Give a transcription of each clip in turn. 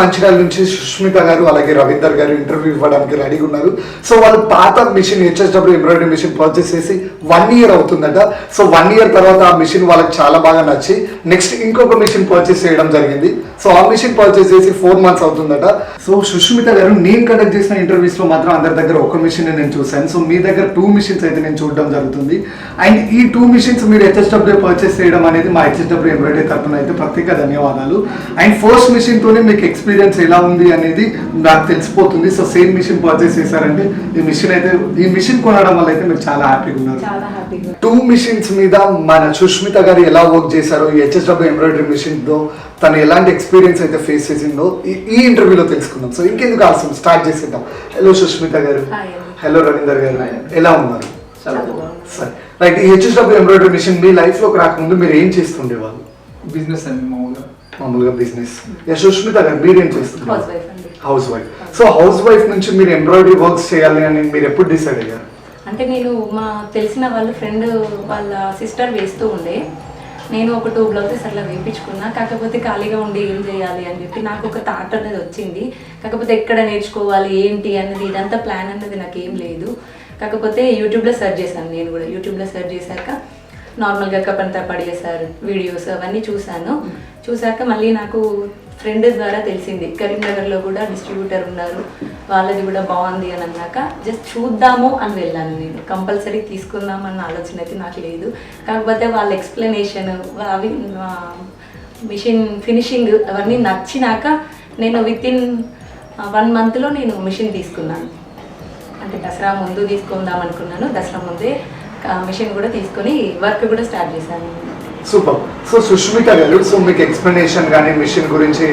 మంచిర్యాల నుంచి సుష్మిత గారు అలాగే రవీందర్ గారు ఇంటర్వ్యూ ఇవ్వడానికి రెడీగా ఉన్నారు. సో వాళ్ళు పాత machine HSW embroidery machine purchase చేసి వన్ ఇయర్ అవుతుందట. సో వన్ ఇయర్ తర్వాత ఆ మిషన్ వాళ్ళకి చాలా బాగా నచ్చి నెక్స్ట్ ఇంకొక మిషన్ పర్చేస్ చేయడం జరిగింది. సో ఆ మిషన్ పర్చేస్ చేసి ఫోర్ మంత్స్ అవుతుందట. సో సుష్మిత గారు నేను కండక్ట్ చేసిన ఇంటర్వ్యూస్లో మాత్రం అందరి దగ్గర ఒక మిషన్ నేను చూశాను. సో మీ దగ్గర టూ మిషన్స్ అయితే నేను చూడడం జరుగుతుంది. అండ్ ఈ టూ మిషన్స్ మీరు హెచ్ఎస్డబ్ల్యూ పర్చేస్ చేయడం అనేది మా హెచ్ఎస్డబ్ల్యూ ఎంబ్రాయిడరీ తరపున అయితే ప్రత్యేక ధన్యవాదాలు. అండ్ ఫస్ట్ మిషన్ తోనే మీకు ఎక్స్పీరియన్స్ ఎలా ఉంది అనేది నాకు తెలిసిపోతుంది. సో సేమ్ మిషన్ పర్చేస్ చేశారంటే ఈ మిషన్ అయితే ఈ మిషన్ కొనడం వల్ల అయితే మీరు చాలా హ్యాపీగా ఉన్నారు. టూ మిషన్స్ మీద మన సుష్మిత గారు ఎలా వర్క్ చేశారో ఈ హెచ్ఎస్డబ్ల్యూ ఎంబ్రాయిడరీ మిషన్తో తను ఎలాంటి ఎక్స్పీరియన్స్ అయితే ఫేస్ చేసిందో ఈ- ఇంటర్వ్యూలో తెలుసుకుందాం. సో ఇంకెందుకు ఆలస్యం? స్టార్ట్ చేసేద్దాం. హలో సుష్మిత గారు. హలో రవీందర్ గారు. ఎలా ఉన్నారు. సరే. రైట్ ఈ హెచ్ఎస్డబ్ల్యూ ఎంబ్రాయిడరీ మిషన్ మీ లైఫ్లోకి రాకముందు మీరు ఏం చేస్తుండేవాళ్ళు? బిజినెస్ అండి మామూలుగా. మామూలుగా బిజినెస్ సుష్మిత గారు మీరేం చేస్తున్నారు హౌస్ వైఫ్ అండి. House wife so house wife నుంచి మీరు ఎంబ్రాయిడరీ వర్క్స్ చేయాలి అని మీరు ఎప్పుడు డిసైడ్ అయ్యారు? అంటే నేను మా తెలిసిన వాళ్ళ ఫ్రెండ్ వాళ్ళ సిస్టర్ వేస్తూ ఉండే. నేను ఒక టూ బ్లౌజెస్ అట్లా వేయించుకున్నా కాకపోతే ఖాళీగా ఉండి ఏం చేయాలి అని చెప్పి నాకు ఒక థాట్ అనేది వచ్చింది. కాకపోతే ఎక్కడ నేర్చుకోవాలి ఏంటి అన్నది ఇదంతా ప్లాన్ అన్నది నాకు ఏం లేదు. కాకపోతే యూట్యూబ్లో సెర్చ్ చేశాను నేను కూడా. యూట్యూబ్లో సెర్చ్ చేశాక నార్మల్గా కపంతా పడిగే సార్ వీడియోస్ అవన్నీ చూశాను. చూశాక మళ్ళీ నాకు ఫ్రెండ్ ద్వారా తెలిసింది. కరీంనగర్లో కూడా డిస్ట్రిబ్యూటర్ ఉన్నారు. వాళ్ళది కూడా బాగుంది అని అన్నాక జస్ట్ చూద్దాము అని వెళ్ళాను నేను. కంపల్సరీ తీసుకుందాం అన్న ఆలోచన అయితే నాకు లేదు. కాకపోతే వాళ్ళ ఎక్స్ప్లెనేషన్ అవి మిషన్ ఫినిషింగ్ అవన్నీ నచ్చినాక నేను విత్ ఇన్ వన్ మంత్లో నేను మిషన్ తీసుకున్నాను. అంటే దసరా ముందు తీసుకుందాం అనుకున్నాను. దసరా ముందే మిషన్ కూడా తీసుకొని వర్క్ కూడా స్టార్ట్ చేశాను. సూపర్ సో సుష్మిత గారు సో మీకు ఎక్స్ప్లెనేషన్ కానీ మిషన్ గురించి.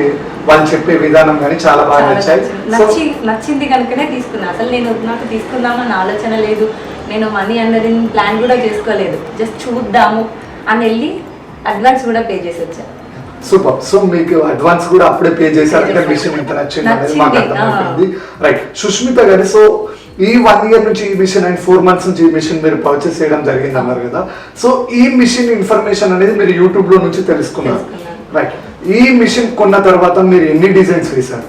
వాళ్ళు చెప్పే విధానం కానీ చాలా బాగా నచ్చాయి. నచ్చి నచ్చింది కనుకనే తీసుకున్నా. అసలు నేను నాకు తీసుకుందామన్న ఆలోచన లేదు. నేను మనీ అన్నది ప్లాన్ కూడా చేసుకోలేదు. జస్ట్ చూద్దాము అని వెళ్ళి అడ్వాన్స్ కూడా పే చేసి వచ్చా. సూపర్ సో మీకు అడ్వాన్స్ కూడా అప్పుడే పే చేశారు. అంటే. మిషన్ ఎంత నచ్చింది అనేది మాకు అర్థమైపోయింది. రైట్ సుష్మిత గారు సో ఈ వన్ ఇయర్ నుంచి ఈ మిషన్ అండ్ ఫోర్ మంత్స్ నుంచి ఈ మిషన్ మీరు పర్చేస్ చేయడం జరిగింది అన్నారు కదా. సో ఈ మిషన్ ఇన్ఫర్మేషన్ అనేది మీరు యూట్యూబ్లో నుంచి తెలుసుకున్నారు. రైట్ ఈ మిషన్ కొన్న తర్వాత మీరు ఎన్ని డిజైన్స్ వేశారు?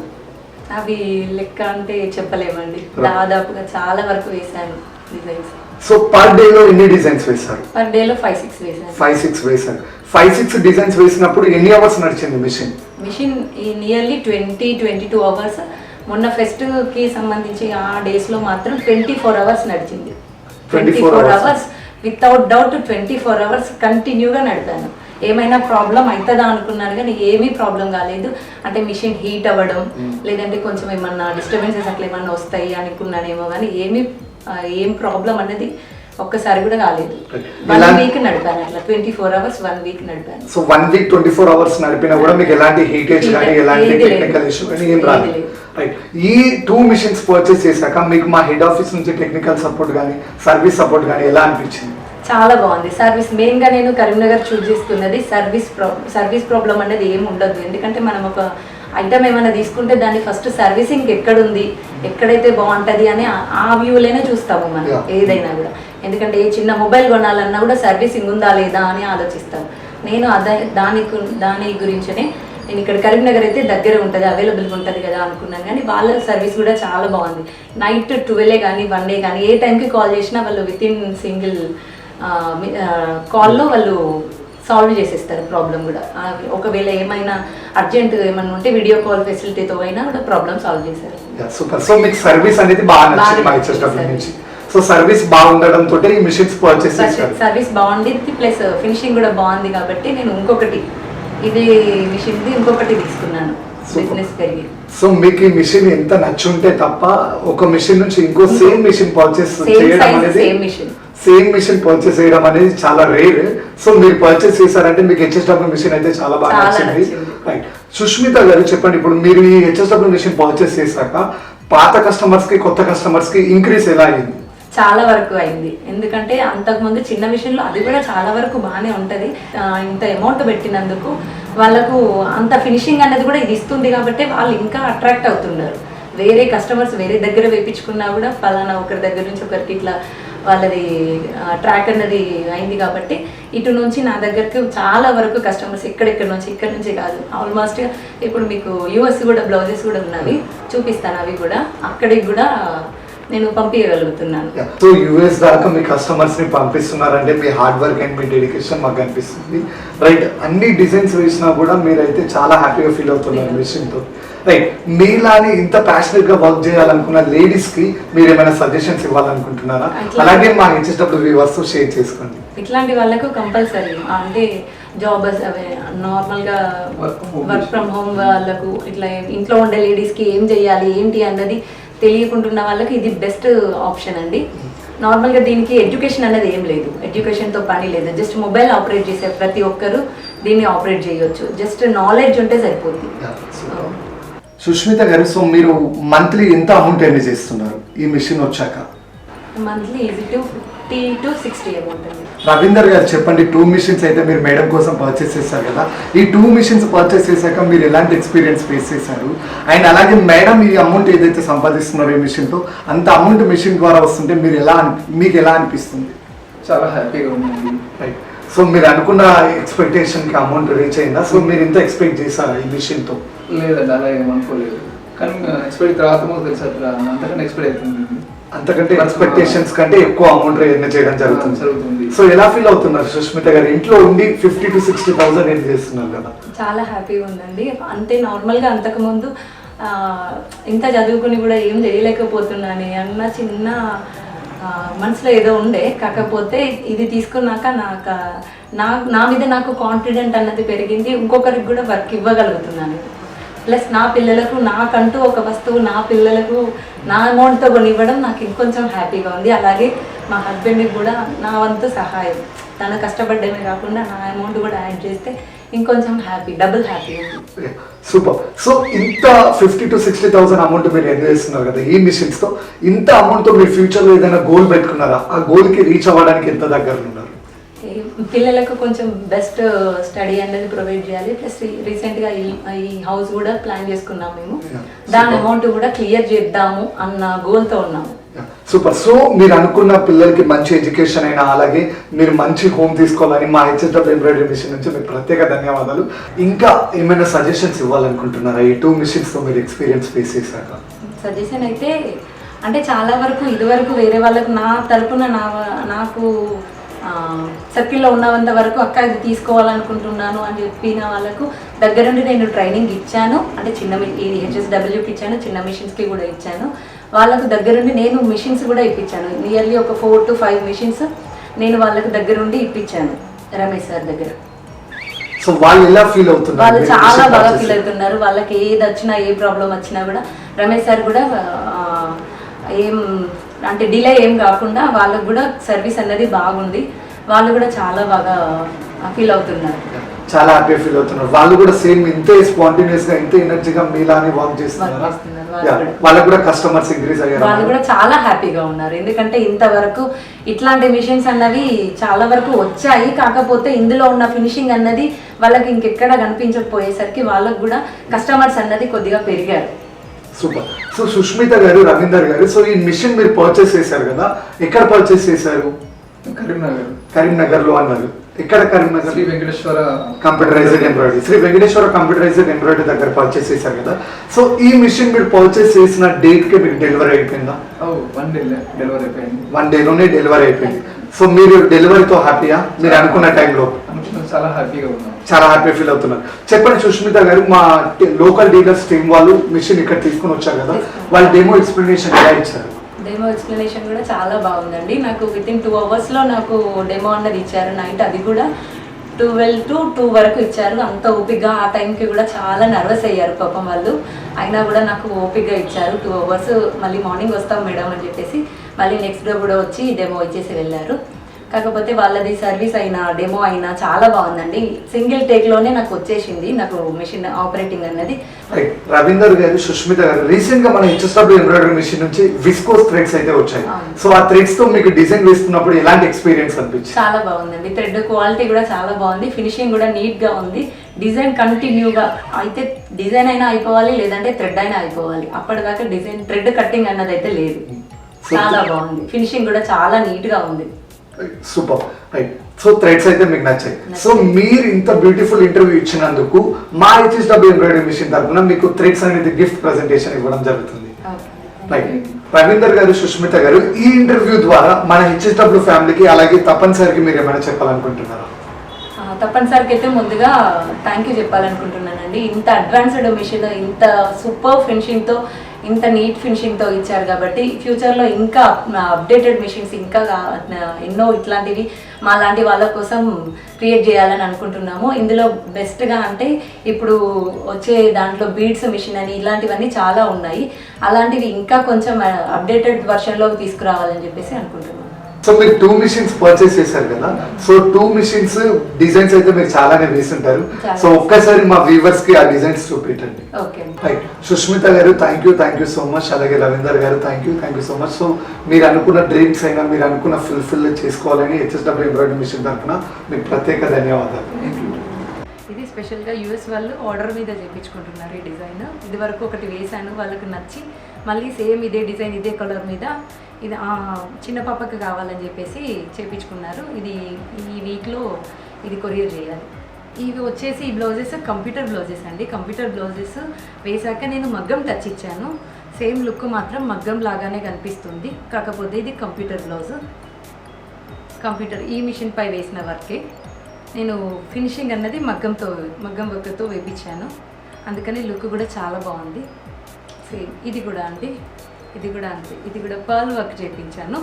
అవి లెక్క అంటే చెప్పలేమండి. దాదాపుగా చాలా వరకు వేశాను డిజైన్స్ సో పర్ డే లో ఎన్ని డిజైన్స్ వేశారు? పర్ డేలో ఫైవ్ సిక్స్ వేశాను. ఫైవ్ సిక్స్ వేశారు. ఫైవ్ సిక్స్ డిజైన్స్ వేసినప్పుడు ఎన్ని అవర్స్ నడిచింది మిషన్ మిషన్ ఈ nearly twenty twenty two hours మొన్న ఫెస్ట్కి సంబంధించి ఆ డేస్లో మాత్రం ట్వంటీ ఫోర్ అవర్స్ నడిచింది. 24 twenty four. Hours. Without doubt twenty four hours కంటిన్యూగా నడిపాను. ఏమైనా ప్రాబ్లం అవుతుందా అనుకున్నాను కానీ ఏమీ ప్రాబ్లం కాలేదు. అంటే మిషన్ హీట్ అవ్వడం లేదంటే కొంచెం ఏమన్నా డిస్టర్బెన్సెస్ అట్లా ఏమన్నా వస్తాయి అనుకున్నానేమో కానీ ఏమీ ఏం ప్రాబ్లం అనేది ఒక్కసారి కూడా కాలేదు. వన్ వీక్ నడిపాను అట్లా. Twenty four hours one week నడిపాను. So one week twenty four hours నడిపినా కూడా మీకు ఎలాంటి హీటేజ్ కానీ ఎలాంటి. టెక్నికల్ ఇష్యూ కానీ ఏం రాలేదు. ఈ టూ మిషన్స్ పర్చేస్ చేశాక మీకు మా హెడ్ ఆఫీస్ నుంచి టెక్నికల్ సపోర్ట్ కానీ సర్వీస్ సపోర్ట్ కానీ ఎలా అనిపించింది? చాలా బాగుంది. సర్వీస్ మెయిన్గా నేను కరీంనగర్ చూస్ చేసుకున్నది సర్వీస్ ప్రా సర్వీస్ ప్రాబ్లం అనేది ఏమి ఉండదు. ఎందుకంటే మనం ఒక ఐటమ్ ఏమైనా తీసుకుంటే దాన్ని ఫస్ట్ సర్వీసింగ్ ఎక్కడుంది ఎక్కడైతే బాగుంటది అని ఆ- వ్యూలోనే చూస్తాము మనం. ఏదైనా కూడా. ఎందుకంటే ఏ చిన్న మొబైల్ కొనాలన్నా కూడా సర్వీసింగ్ ఉందా లేదా అని ఆలోచిస్తాం నేను అదే దాని దాని గురించనే నేను ఇక్కడ కరీంనగర్ అయితే దగ్గర ఉంటుంది అవైలబుల్గా ఉంటుంది కదా అనుకున్నాను. కానీ వాళ్ళ సర్వీస్ కూడా చాలా బాగుంది. నైట్ ట్వెల్వే కానీ వన్ డే కానీ ఏ టైంకి కాల్ చేసినా వాళ్ళు విత్ ఇన్ సింగిల్ కాల్లో వాళ్ళు సాల్వ్ చేసేస్తారు ప్రాబ్లం కూడా. ఒకవేళ ఏమైనా అర్జెంట్ ఏమైనా ఉంటే వీడియో కాల్ ఫెసిలిటీతో అయినా కూడా ప్రాబ్లం సాల్వ్ చేశారు సూపర్ సో మీకు సర్వీస్ అనేది బాగా నచ్చింది మా. నుంచి. సో సర్వీస్ బాగుండడం తోటి ఈ మిషన్స్ పర్చేస్ సర్వీస్ బాగుంది ప్లస్ ఫినిషింగ్ కూడా బాగుంది కాబట్టి నేను ఇంకొకటి ఇది మిషన్ది ఇంకొకటి తీసుకున్నాను. Super. బిజినెస్ పెరిగి. సో మీకు ఈ మిషన్ ఎంత నచ్చుంటే తప్ప ఒక మిషన్ నుంచి ఇంకో సేమ్ మిషన్ పర్చేస్ చేయడం అనేది సేమ్ మిషన్ పర్చేస్ చేయడం అనేది చాలా రేర్ సో మీరు పర్చేస్ చేశారంటే మీకు హెచ్ఎస్డబ్ల్యూ మిషన్ అయితే చాలా బాగా నచ్చింది. నచ్చింది. రైట్ సుష్మిత గారు చెప్పండి ఇప్పుడు మీరు ఈ హెచ్ఎస్డబ్ల్యూ మిషన్ పర్చేస్ చేశాక పాత కస్టమర్స్కి కొత్త కస్టమర్స్కి ఇంక్రీస్ ఎలా అయింది? చాలా వరకు అయింది. ఎందుకంటే అంతకుముందు చిన్న విషయంలో అది కూడా చాలా వరకు బాగానే ఉంటుంది. ఇంత అమౌంట్ పెట్టినందుకు వాళ్ళకు అంత ఫినిషింగ్ అనేది కూడా ఇది ఇస్తుంది కాబట్టి వాళ్ళు ఇంకా అట్రాక్ట్ అవుతున్నారు. వేరే కస్టమర్స్ వేరే దగ్గర వేయించుకున్నా కూడా ఫలానా ఒకరి దగ్గర నుంచి ఒకరికి ఇట్లా వాళ్ళది ట్రాక్ అన్నది అయింది కాబట్టి ఇటు నుంచి నా దగ్గరకు చాలా వరకు కస్టమర్స్ ఎక్కడెక్కడ నుంచి ఇక్కడ నుంచి కాదు. ఆల్మోస్ట్ ఇప్పుడు మీకు యూఎస్ కూడా బ్లౌజెస్ కూడా ఉన్నవి. చూపిస్తాను అవి కూడా. అక్కడికి కూడా నేను పంపించగలుగుతున్నాను సో యూఎస్ దాకా మీ కస్టమర్స్ని పంపిస్తున్నారంటే మీ హార్డ్ వర్క్ అండ్ మీ డెడికేషన్ మాకు కనిపిస్తుంది రైట్ అన్ని డిజైన్స్ వేసినా కూడా మీరైతే చాలా హ్యాపీగా ఫీల్ అవుతున్నారు మిషన్తో రైట్ మీలాని ఇంత ప్యాషనెట్గా వర్క్ చేయాలనుకున్న లేడీస్కి మీరు ఏమైనా సజెషన్స్ ఇవ్వాలనుకుంటున్నారా? అలాగే మా ఇచ్చేటప్పుడు వ్యూవర్స్ షేర్ చేసుకోండి. ఇట్లాంటి వాళ్ళకు కంపల్సరీ అంటే జాబ్ అవే నార్మల్గా వర్క్ ఫ్రమ్ హోమ్ వాళ్ళకు ఇట్లా ఇంట్లో ఉండే లేడీస్కి ఏం చేయాలి ఏంటి అన్నది తెలియకుంటున్న వాళ్ళకి ఇది బెస్ట్ ఆప్షన్ అండి. నార్మల్గా దీనికి ఎడ్యుకేషన్ అనేది ఏం లేదు. ఎడ్యుకేషన్తో పని లేదు. జస్ట్ మొబైల్ ఆపరేట్ చేసే ప్రతి ఒక్కరు దీన్ని ఆపరేట్ చేయొచ్చు. జస్ట్ నాలెడ్జ్ ఉంటే సరిపోద్ది. సుష్మిత గారు సో మీరు మంత్లీ ఎంత అమౌంట్ ఎర్న్ చేస్తున్నారు ఈ మిషన్ వచ్చాక? Monthly easy to fifty to sixty amount అండి. రవీందర్ గారు చెప్పండి టూ మిషన్స్ అయితే మీరు మేడం కోసం పర్చేస్ చేశారు కదా. ఈ టూ మిషన్స్ పర్చేస్ చేశాక మీరు ఎలాంటి ఎక్స్పీరియన్స్ ఫేస్ చేశారు? అండ్ అలాగే మేడం ఈ అమౌంట్ ఏదైతే సంపాదిస్తున్నారో ఈ మిషన్తో అంత అమౌంట్ మిషన్ ద్వారా వస్తుంటే మీరు ఎలా మీకు ఎలా అనిపిస్తుంది? చాలా హ్యాపీగా రైట్ సో మీరు అనుకున్న ఎక్స్పెక్టేషన్కి అమౌంట్ రీచ్ అయిందా? సో మీరు ఎంత ఎక్స్పెక్ట్ చేశారా ఈ మిషన్తో లేదండి అలా ఏం అనుకోలేదు. కానీ ఎక్స్పెక్ట్ తర్వాత తెలుసు అట్లా. అంతకన్నా ఎక్స్పెక్ట్ అవుతుంది. అంతకంటే ఎక్స్పెక్టేషన్స్ కంటే ఎక్కువ అమౌంట్ చేయడం జరుగుతుంది. జరుగుతుంది. సో ఎలా ఫీల్ అవుతున్నారు సుష్మిత గారు? ఇంట్లో ఉండి ఫిఫ్టీ టు సిక్స్టీ థౌసండ్ ఏం చేస్తున్నారు కదా? చాలా హ్యాపీగా ఉందండి. అంతే నార్మల్గా అంతకుముందు ఇంత చదువుకుని కూడా ఏం చేయలేకపోతున్నాను అన్న చిన్న మనసులో ఏదో ఉండే. కాకపోతే ఇది తీసుకున్నాక నాకు నా నా మీద నాకు కాన్ఫిడెంట్ అన్నది పెరిగింది. ఇంకొకరికి కూడా వర్క్ ఇవ్వగలుగుతున్నాను. ప్లస్ నా పిల్లలకు నాకంటూ ఒక వస్తువు నా పిల్లలకు నా అమౌంట్తో కొనివ్వడం నాకు ఇంకొంచెం హ్యాపీగా ఉంది. అలాగే మా హస్బెండ్కి కూడా నా వంతు సహాయం. తను కష్టపడ్డమే కాకుండా నా అమౌంట్ కూడా యాడ్ చేస్తే ఇంకొంచెం happy double happy super so ఇంత fifty to sixty thousand amount మీరు ఎర్న్ చేస్తున్నారు కదా ఈ మిషన్స్తో ఇంత అమౌంట్తో మీరు ఫ్యూచర్లో ఏదైనా గోల్ పెట్టుకున్నారా? ఆ గోల్కి రీచ్ అవ్వడానికి ఎంత దగ్గర ఉన్నారు పిల్లలకు కొంచెం బెస్ట్ స్టడీ అనేది ప్రొవైడ్ చేయాలి. ప్లస్ రీసెంట్గా ఈ ఈ హౌస్ కూడా ప్లాన్ చేసుకున్నాం మేము. దాని. అమౌంట్ కూడా క్లియర్ చేద్దాము అన్న గోల్తో ఉన్నాము. సూపర్ సో మీరు అనుకున్న పిల్లలకి మంచి ఎడ్యుకేషన్ అయినా అలాగే మీరు మంచి హోమ్ తీసుకోవాలని మా హెచ్ఎస్డబ్ల్యూ ఎంబ్రాయిడరీ మిషన్ నుంచి మీకు ప్రత్యేక ధన్యవాదాలు. ఇంకా ఏమైనా సజెషన్స్ ఇవ్వాలనుకుంటున్నారా? ఈ టూ మిషన్స్తో మీరు ఎక్స్పీరియన్స్ ఫేస్ చేశాక? సజెషన్ అయితే అంటే చాలా వరకు ఇదివరకు వేరే వాళ్ళకు నా తరపున నా నాకు సర్కిల్లో ఉన్నంత వరకు అక్క ఇది తీసుకోవాలనుకుంటున్నాను అని చెప్పిన వాళ్ళకు దగ్గరుండి నేను ట్రైనింగ్ ఇచ్చాను. అంటే చిన్న ఇది హెచ్ఎస్డబ్ల్యూకి ఇచ్చాను చిన్న మిషన్స్కి కూడా ఇచ్చాను. వాళ్ళకు దగ్గరుండి నేను మిషన్స్ కూడా ఇప్పించాను. నియర్లీ ఒక ఫోర్ టు ఫైవ్ మిషన్స్ నేను వాళ్ళకు దగ్గరుండి ఇప్పించాను రమేష్ సార్ దగ్గర. సో వాళ్ళు ఎలా ఫీల్ అవుతున్నారు? వాళ్ళు చాలా బాగా ఫీల్ అవుతున్నారు. వాళ్ళకి ఏది వచ్చినా ఏ ప్రాబ్లం వచ్చినా కూడా రమేష్ సార్ కూడా ఏం అంటే డిలే ఏం కాకుండా వాళ్ళకు కూడా సర్వీస్ అనేది బాగుంది. వాళ్ళు కూడా చాలా బాగా ఫీల్ అవుతున్నారు. చాలా హ్యాపీ ఫీల్ అవుతున్నారు. వాళ్ళు కూడా సేమ్ ఇంతే స్పాంటేనియస్గా ఇంతే ఎనర్జీగా మీలానే వర్క్ చేస్తున్నారా. వాళ్ళకు కూడా కస్టమర్స్ ఇంక్రీజ్ అయ్యారు. వాళ్ళు కూడా చాలా హ్యాపీగా ఉన్నారు. ఎందుకంటే ఇంతవరకు ఇట్లాంటి మిషన్స్ అన్నవి చాలా వరకు వచ్చాయి. కాకపోతే ఇందులో ఉన్న ఫినిషింగ్ అన్నది వాళ్ళకి ఇంకెక్కడ కనిపించకపోయేసరికి వాళ్ళకు కూడా కస్టమర్స్ అన్నది కొద్దిగా పెరిగారు. సూపర్ సో సుష్మిత గారు రవీందర్ గారు సో ఈ మిషన్ మీరు పర్చేస్ చేశారు కదా ఎక్కడ పర్చేస్ చేశారు? కరీంనగర్. కరీంనగర్లో అన్నారు. ఎక్కడ Karimnagar? Shri Venkateswara computerized embroidery Shri Venkateswara computerized embroidery దగ్గర పర్చేస్ చేశారు కదా. సో ఈ మిషన్ మీరు పర్చేస్ చేసిన డేట్కి మీకు డెలివరీ అయిపోయిందా? వన్ డే డెలివరీ అయిపోయింది. వన్ డేలోనే డెలివరీ అయిపోయింది. సో మీరు డెలివరీతో హ్యాపీయా మీరు అనుకున్న టైంలో చాలా హ్యాపీగా ఉన్నాం. చాలా హ్యాపీ ఫీల్ అవుతున్నారు చెప్పండి సుష్మిత గారు మా లోకల్ డీలర్స్ టీం వాళ్ళు మిషన్ ఇక్కడ తీసుకుని వచ్చారు కదా వాళ్ళు డెమో ఎక్స్ప్లెనేషన్ ఎలా ఇచ్చారు? డెమో ఎక్స్ప్లెనేషన్ కూడా చాలా బాగుందండి. నాకు విత్ ఇన్ టూ అవర్స్లో నాకు డెమో అన్నది ఇచ్చారు. నైట్ అది కూడా ట్వెల్వ్ టు టూ వరకు ఇచ్చారు. అంత ఓపిక్గా ఆ టైంకి కూడా చాలా నర్వస్ అయ్యారు పాపం వాళ్ళు. అయినా కూడా నాకు ఓపిక్గా ఇచ్చారు. టూ అవర్స్ మళ్ళీ మార్నింగ్ వస్తాం మేడం అని చెప్పేసి మళ్ళీ నెక్స్ట్ డే కూడా వచ్చి డెమో ఇచ్చేసి వెళ్ళారు. కాకపోతే వాళ్ళది సర్వీస్ అయినా డెమో అయినా చాలా బాగుందండి. సింగిల్ టేక్లోనే నాకు వచ్చేసింది నాకు మిషన్ ఆపరేటింగ్ అన్నది. రవీందర్ గారు సుష్మిత గారు రీసెంట్గా మన హెచ్ఎస్డబ్ల్యూ ఎంబ్రాయిడరీ మిషన్ నుంచి విస్కోస్ థ్రెడ్స్ అయితే వచ్చాయి. సో ఆ థ్రెడ్స్తో మీకు డిజైన్ వేస్తున్నప్పుడు ఎలాంటి ఎక్స్పీరియన్స్ అనిపించింది? చాలా బాగుందండి. థ్రెడ్ క్వాలిటీ కూడా చాలా బాగుంది. ఫినిషింగ్ కూడా నీట్గా ఉంది. డిజైన్ కంటిన్యూగా అయితే డిజైన్ అయినా అయిపోవాలి లేదంటే థ్రెడ్ అయినా అయిపోవాలి. అప్పటిదాకా డిజైన్ థ్రెడ్ కట్టింగ్ అన్నది అయితే లేదు చాలా బాగుంది. ఫినిషింగ్ కూడా చాలా నీట్గా ఉంది. సూపర్ రైట్ సో థ్రెడ్స్ అయితే మీకు నచ్చాయి. సో మీరు ఇంత బ్యూటిఫుల్ ఇంటర్వ్యూ ఇచ్చినందుకు మా హెచ్ఎస్డబ్ల్యూ ఎంబ్రాయిడరీ మిషన్ తరఫున మీకు థ్రెడ్స్ అనేది గిఫ్ట్ ప్రెజెంటేషన్ ఇవ్వడం జరుగుతుంది. రైట్ రవీందర్ గారు సుష్మిత గారు ఈ ఇంటర్వ్యూ ద్వారా మన హెచ్ఎస్డబ్ల్యూ ఫ్యామిలీకి అలాగే తప్పనిసరిగా మీరు ఏమైనా చెప్పాలనుకుంటున్నారా? ఆ, తప్పనిసరిగా అయితే ముందుగా థ్యాంక్ యూ చెప్పాలనుకుంటున్నానండి. ఇంత అడ్వాన్స్డ్ మిషన్ ఇంత సూపర్ ఫినిషింగ్తో ఇంత నీట్ ఫినిషింగ్తో ఇచ్చారు కాబట్టి ఫ్యూచర్లో ఇంకా అప్డేటెడ్ మిషన్స్ ఇంకా ఎన్నో ఇట్లాంటివి మా లాంటి వాళ్ళ కోసం క్రియేట్ చేయాలని అనుకుంటున్నాము. ఇందులో బెస్ట్గా అంటే ఇప్పుడు వచ్చే దాంట్లో బీడ్స్ మిషన్ అని ఇలాంటివన్నీ చాలా ఉన్నాయి. అలాంటివి ఇంకా కొంచెం అప్డేటెడ్ వర్షన్లోకి తీసుకురావాలని చెప్పేసి అనుకుంటున్నాము. సో మీరు టూ మిషన్స్ పర్చేస్ చేశారు కదా? సో టూ మిషన్స్ డిజైన్స్ అయితే మీరు చాలానే వేసుంటారు. సో ఒక్కసారి మా వ్యూవర్స్కి ఆ డిజైన్స్ రైట్ సుష్మిత గారు thank you thank you so much అలాగే రవీందర్ గారు thank you thank you so much so మీరు అనుకున్న డ్రీమ్స్ అయినా మీరు అనుకున్న ఫుల్ఫిల్ చేసుకోవాలని హెచ్ఎస్డబ్ల్యూ ఎంబ్రాయిడరీ మిషన్ తరఫున మీకు ప్రత్యేక ధన్యవాదాలు. ఇది స్పెషల్గా యూఎస్ వాళ్ళు ఆర్డర్ మీద చేయించుకుంటున్నారు ఈ డిజైన్ ఇది వరకు ఒకటి వేశాను వాళ్ళకి నచ్చి మళ్ళీ సేమ్ ఇదే డిజైన్ ఇదే కలర్ మీద ఇది చిన్న పాపకి కావాలని చెప్పేసి చేపించుకున్నారు. ఇది ఈ వీక్లో ఇది కొరియర్ చేయాలి. ఇవి వచ్చేసి ఈ బ్లౌజెస్ కంప్యూటర్ బ్లౌజెస్ అండి. కంప్యూటర్ బ్లౌజెస్ వేశాక నేను మగ్గం టచ్ ఇచ్చాను. సేమ్ లుక్ మాత్రం మగ్గం లాగానే కనిపిస్తుంది. కాకపోతే ఇది కంప్యూటర్ బ్లౌజ్. కంప్యూటర్ ఈ మిషన్ పై వేసిన వర్కే. నేను ఫినిషింగ్ అన్నది మగ్గంతో మగ్గం వర్క్తో వేపించాను. అందుకని లుక్ కూడా చాలా బాగుంది. సేమ్ ఇది కూడా అండి. ఇది కూడా అంతే. ఇది కూడా పర్ల్ వర్క్ చేయించాను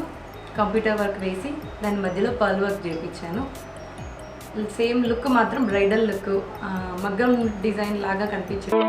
కంప్యూటర్ వర్క్ వేసి దాని మధ్యలో పర్ల్ వర్క్ చేయించాను సేమ్ లుక్ మాత్రం బ్రైడల్ లుక్ మగ్గం డిజైన్ లాగా కనిపించింది.